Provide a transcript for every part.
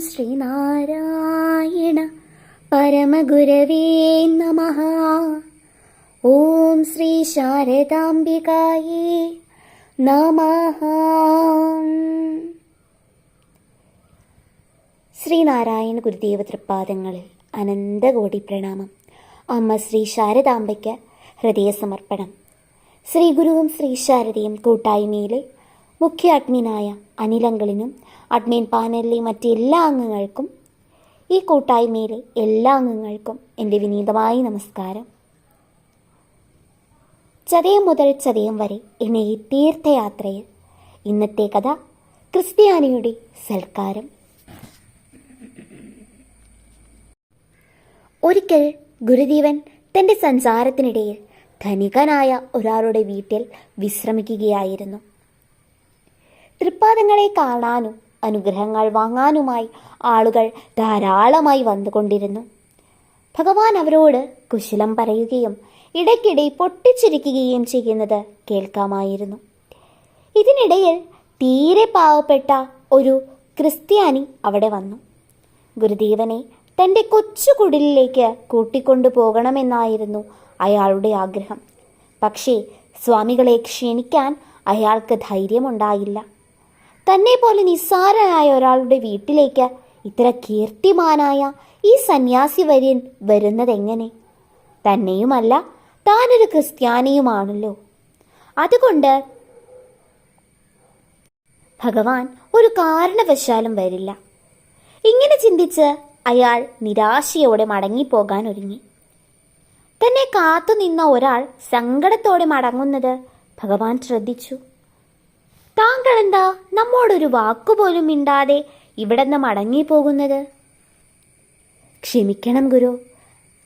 ശ്രീനാരായണ പരമഗുരവേ നമ. ഓം ശ്രീ ശാരദാംബികായേ നമ. ശ്രീനാരായണ ഗുരുദേവ തൃപ്പാദങ്ങളിൽ അനന്തകോടി പ്രണാമം. അമ്മ ശ്രീ ശാരദാംബയ്ക്ക് ഹൃദയസമർപ്പണം. ശ്രീ ഗുരുവും ശ്രീ ശാരദയും കൂട്ടായ്മയിലെ മുഖ്യ അഡ്മിനായ അനിലങ്കളിനും അഡ്മിൻ പാനലിലെ മറ്റ് എല്ലാ അംഗങ്ങൾക്കും ഈ കൂട്ടായ്മയിലെ എല്ലാ അംഗങ്ങൾക്കും എന്റെ വിനീതമായ നമസ്കാരം. ചതയം മുതൽ ചതയം വരെ എന്ന ഈ തീർത്ഥയാത്രയിൽ ഇന്നത്തെ കഥ ക്രിസ്ത്യാനിയുടെ സൽക്കാരം. ഒരിക്കൽ ഗുരുദേവൻ തന്റെ സഞ്ചാരത്തിനിടയിൽ ധനികനായ ഒരാളുടെ വീട്ടിൽ വിശ്രമിക്കുകയായിരുന്നു. തൃപ്പാദങ്ങളെ കാണാനും അനുഗ്രഹങ്ങൾ വാങ്ങാനുമായി ആളുകൾ ധാരാളമായി വന്നുകൊണ്ടിരുന്നു. ഭഗവാൻ അവരോട് കുശലം പറയുകയും ഇടയ്ക്കിടെ പൊട്ടിച്ചിരിക്കുകയും ചെയ്യുന്നത് കേൾക്കാമായിരുന്നു. ഇതിനിടയിൽ തീരെ പാവപ്പെട്ട ഒരു ക്രിസ്ത്യാനി അവിടെ വന്നു. ഗുരുദേവനെ തന്റെ കൊച്ചു കുടിലിലേക്ക് കൂട്ടിക്കൊണ്ടു പോകണമെന്നായിരുന്നു അയാളുടെ ആഗ്രഹം. പക്ഷേ സ്വാമികളെ ക്ഷണിക്കാൻ അയാൾക്ക് ധൈര്യമുണ്ടായില്ല. തന്നെ പോലെ നിസ്സാരനായ ഒരാളുടെ വീട്ടിലേക്ക് ഇത്ര കീർത്തിമാനായ ഈ സന്യാസി വര്യൻ വരുന്നതെങ്ങനെ? തന്നെയുമല്ല താനൊരു ക്രിസ്ത്യാനിയുമാണല്ലോ. അതുകൊണ്ട് ഭഗവാൻ ഒരു കാരണവശാലും വരില്ല. ഇങ്ങനെ ചിന്തിച്ച് അയാൾ നിരാശയോടെ മടങ്ങിപ്പോകാൻ ഒരുങ്ങി. തന്നെ കാത്തുനിന്ന ഒരാൾ സങ്കടത്തോടെ മടങ്ങുന്നത് ഭഗവാൻ ശ്രദ്ധിച്ചു. താങ്കൾ എന്താ നമ്മോടൊരു വാക്കുപോലും മിണ്ടാതെ ഇവിടുന്ന് മടങ്ങിപ്പോകുന്നത്? ക്ഷമിക്കണം ഗുരു.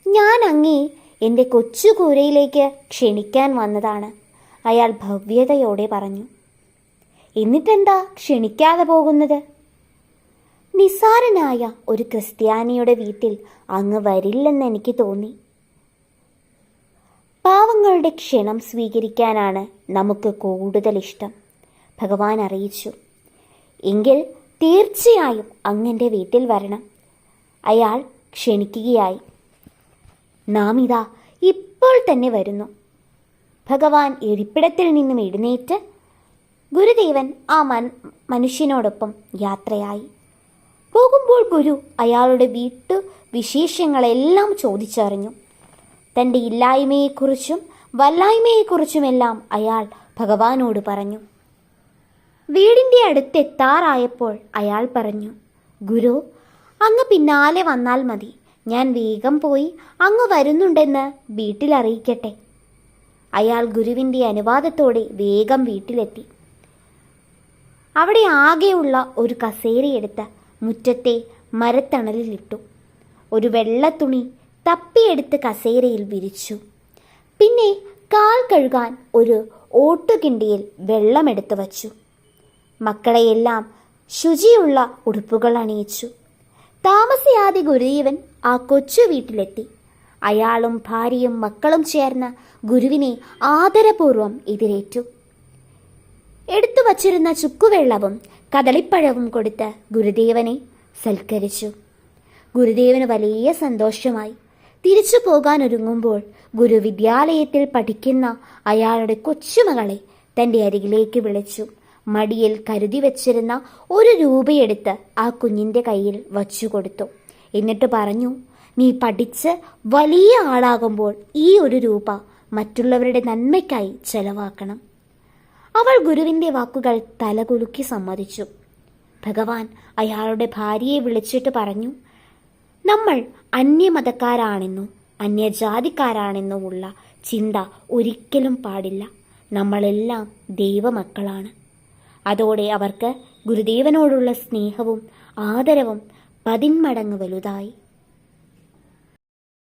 ഞാൻ അങ്ങേ എന്റെ കൊച്ചു കൂരയിലേക്ക് ക്ഷണിക്കാൻ വന്നതാണ്. അയാൾ ഭവ്യതയോടെ പറഞ്ഞു. എന്നിട്ടെന്താ ക്ഷണിക്കാതെ പോകുന്നത്? നിസ്സാരനായ ഒരു ക്രിസ്ത്യാനിയുടെ വീട്ടിൽ അങ്ങ് വരില്ലെന്ന് എനിക്ക് തോന്നി. പാവങ്ങളുടെ ക്ഷണം സ്വീകരിക്കാനാണ് നമുക്ക് കൂടുതൽ ഇഷ്ടം ഭഗവാൻ അറിയിച്ചു. എങ്കിൽ തീർച്ചയായും അങ്ങന്റെ വീട്ടിൽ വരണം. അയാൾ ക്ഷണിക്കുകയായി. നാം ഇതാ ഇപ്പോൾ തന്നെ വരുന്നു. ഭഗവാൻ ഇരിപ്പിടത്തിൽ നിന്നും എഴുന്നേറ്റ് ഗുരുദേവൻ ആ മൻ മനുഷ്യനോടൊപ്പം യാത്രയായി. പോകുമ്പോൾ ഗുരു അയാളുടെ വീട്ടു വിശേഷങ്ങളെല്ലാം ചോദിച്ചറിഞ്ഞു. തന്റെ ഇല്ലായ്മയെക്കുറിച്ചും വല്ലായ്മയെക്കുറിച്ചുമെല്ലാം അയാൾ ഭഗവാനോട് പറഞ്ഞു. വീടിന്റെ അടുത്തെത്താറായപ്പോൾ അയാൾ പറഞ്ഞു ഗുരു അങ്ങ് പിന്നാലെ വന്നാൽ മതി. ഞാൻ വേഗം പോയി അങ്ങ് വരുന്നുണ്ടെന്ന് വീട്ടിൽ അറിയിക്കട്ടെ. അയാൾ ഗുരുവിന്റെ അനുവാദത്തോടെ വേഗം വീട്ടിലെത്തി. അവിടെ ആകെയുള്ള ഒരു കസേരയെടുത്ത് മുറ്റത്തെ മരത്തണലിലിട്ടു ഒരു വെള്ളത്തുണി തപ്പിയെടുത്ത് കസേരയിൽ വിരിച്ചു. പിന്നെ കാൽ കഴുകാൻ ഒരു ഓട്ടുകിണ്ടിയിൽ വെള്ളമെടുത്തു വച്ചു. മക്കളെയെല്ലാം ശുചിയുള്ള ഉടുപ്പുകൾ അണിയിച്ചു. താമസിയാതെ ഗുരുദേവൻ ആ കൊച്ചു വീട്ടിലെത്തി. അയാളും ഭാര്യയും മക്കളും ചേർന്ന് ഗുരുവിനെ ആദരപൂർവം എതിരേറ്റു. എടുത്തു വച്ചിരുന്ന ചുക്കുവെള്ളവും കദളിപ്പഴവും കൊടുത്ത് ഗുരുദേവനെ സൽക്കരിച്ചു. ഗുരുദേവന് വലിയ സന്തോഷമായി. തിരിച്ചു പോകാനൊരുങ്ങുമ്പോൾ ഗുരു വിദ്യാലയത്തിൽ പഠിക്കുന്ന അയാളുടെ കൊച്ചുമകളെ തന്റെ അരികിലേക്ക് വിളിച്ചു. മടിയിൽ കരുതി വച്ചിരുന്ന ഒരു രൂപയെടുത്ത് ആ കുഞ്ഞിന്റെ കയ്യിൽ വച്ചു കൊടുത്തു. എന്നിട്ട് പറഞ്ഞു നീ പഠിച്ച് വലിയ ആളാകുമ്പോൾ ഈ ഒരു രൂപ മറ്റുള്ളവരുടെ നന്മയ്ക്കായി ചെലവാക്കണം. അവൾ ഗുരുവിന്റെ വാക്കുകൾ തലകുലുക്കി സമ്മതിച്ചു. ഭഗവാൻ അയാളുടെ ഭാര്യയെ വിളിച്ചിട്ട് പറഞ്ഞു നമ്മൾ അന്യമതക്കാരാണെന്നോ അന്യജാതിക്കാരാണെന്നോ ഉള്ള ചിന്ത ഒരിക്കലും പാടില്ല. നമ്മളെല്ലാം ദൈവമക്കളാണ്. അതോടെ അവർക്ക് ഗുരുദേവനോടുള്ള സ്നേഹവും ആദരവും പതിന്മടങ്ങ് വലുതായി.